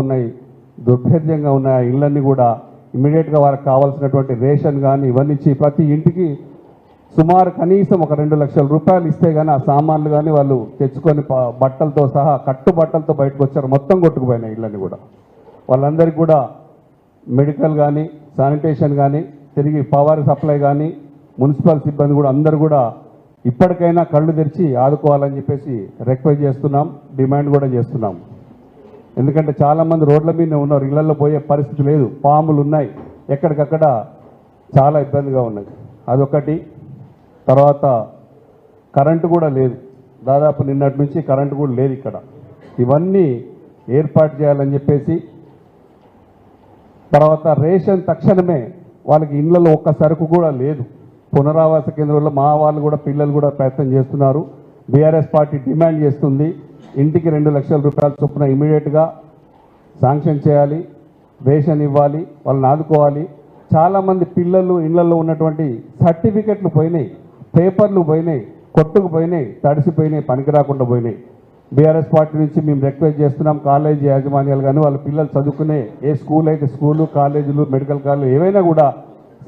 ఉన్నాయి దుర్భేద్యంగా ఉన్న ఆ ఇళ్ళన్నీ కూడా ఇమీడియట్గా వారికి కావాల్సినటువంటి రేషన్ కానీ ఇవన్నీ ఇచ్చి ప్రతి ఇంటికి సుమారు కనీసం ఒక రెండు లక్షల రూపాయలు ఇస్తే కానీ ఆ సామాన్లు కానీ వాళ్ళు తెచ్చుకొని బట్టలతో సహా కట్టు బట్టలతో బయటకు వచ్చారు. మొత్తం కొట్టుకుపోయినాయి ఇళ్ళని కూడా. వాళ్ళందరికీ కూడా మెడికల్ కానీ శానిటేషన్ కానీ తిరిగి పవర్ సప్లై కానీ మున్సిపల్ సిబ్బంది కూడా అందరూ కూడా ఇప్పటికైనా కళ్ళు తెరిచి ఆదుకోవాలని చెప్పేసి రిక్వెస్ట్ చేస్తున్నాం డిమాండ్ కూడా చేస్తున్నాం. ఎందుకంటే చాలామంది రోడ్ల మీద ఉన్నారు. ఇళ్ళలో పోయే పరిస్థితి లేదు. పాములు ఉన్నాయి. ఎక్కడికక్కడ చాలా ఇబ్బందిగా ఉన్నది. అదొకటి. తర్వాత కరెంటు కూడా లేదు. దాదాపు నిన్నటి నుంచి కరెంటు కూడా లేదు ఇక్కడ. ఇవన్నీ ఏర్పాటు చేయాలని చెప్పేసి తర్వాత రేషన్ తక్షణమే వాళ్ళకి ఇళ్ళలో ఒక్క సరుకు కూడా లేదు. పునరావాస కేంద్రంలో మా వాళ్ళు కూడా పిల్లలు కూడా ప్రయత్నం చేస్తున్నారు. బీఆర్ఎస్ పార్టీ డిమాండ్ చేస్తుంది. ఇంటికి రెండు లక్షల రూపాయల చొప్పున ఇమీడియట్గా శాంక్షన్ చేయాలి రేషన్ ఇవ్వాలి వాళ్ళని ఆదుకోవాలి. చాలామంది పిల్లలు ఇళ్ళలో ఉన్నటువంటి సర్టిఫికెట్లు పోయినాయి పేపర్లు పోయినాయి కొట్టుకు పోయినాయి తడిసిపోయినాయి పనికి రాకుండా పోయినాయి. బీఆర్ఎస్ పార్టీ నుంచి మేము రిక్వెస్ట్ చేస్తున్నాం కాలేజీ యాజమాన్యాలు కానీ వాళ్ళ పిల్లలు చదువుకునే ఏ స్కూల్ అయితే స్కూలు కాలేజీలు మెడికల్ కాలేజీలు ఏవైనా కూడా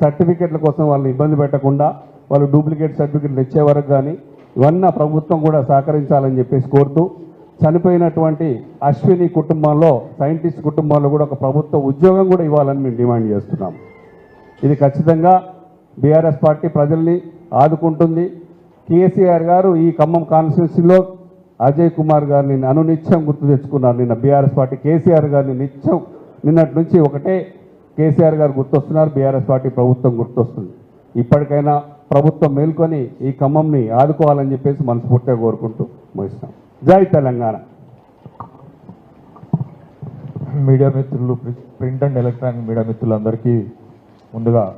సర్టిఫికెట్ల కోసం వాళ్ళని ఇబ్బంది పెట్టకుండా వాళ్ళు డూప్లికేట్ సర్టిఫికెట్లు ఇచ్చే వరకు కానీ ఇవన్నీ ప్రభుత్వం కూడా సహకరించాలని చెప్పేసి కోరుతూ చనిపోయినటువంటి అశ్విని కుటుంబంలో సైంటిస్ట్ కుటుంబంలో కూడా ఒక ప్రభుత్వ ఉద్యోగం కూడా ఇవ్వాలని మేము డిమాండ్ చేస్తున్నాం. ఇది ఖచ్చితంగా బీఆర్ఎస్ పార్టీ ప్రజల్ని ఆదుకుంటుంది. కేసీఆర్ గారు ఈ ఖమ్మం కాన్స్టిట్యున్సీలో అజయ్ కుమార్ గారిని అనునిత్యం గుర్తు తెచ్చుకున్నారు నిన్న బీఆర్ఎస్ పార్టీ. కేసీఆర్ గారిని నిత్యం నిన్నటి నుంచి ఒకటే కేసీఆర్ గారు గుర్తొస్తున్నారు. బీఆర్ఎస్ పార్టీ ప్రభుత్వం గుర్తొస్తుంది. ఇప్పటికైనా ప్రభుత్వం మేల్కొని ఈ ఖమ్మంని ఆదుకోవాలని చెప్పేసి మనస్ఫూర్తిగా కోరుకుంటూ ముగిస్తాం. జై తెలంగాణ. మీడియా మిత్రులు ప్రి- ప్రింట్ అండ్ ఎలక్ట్రానిక్ మీడియా మిత్రులందరికీ ముందుగా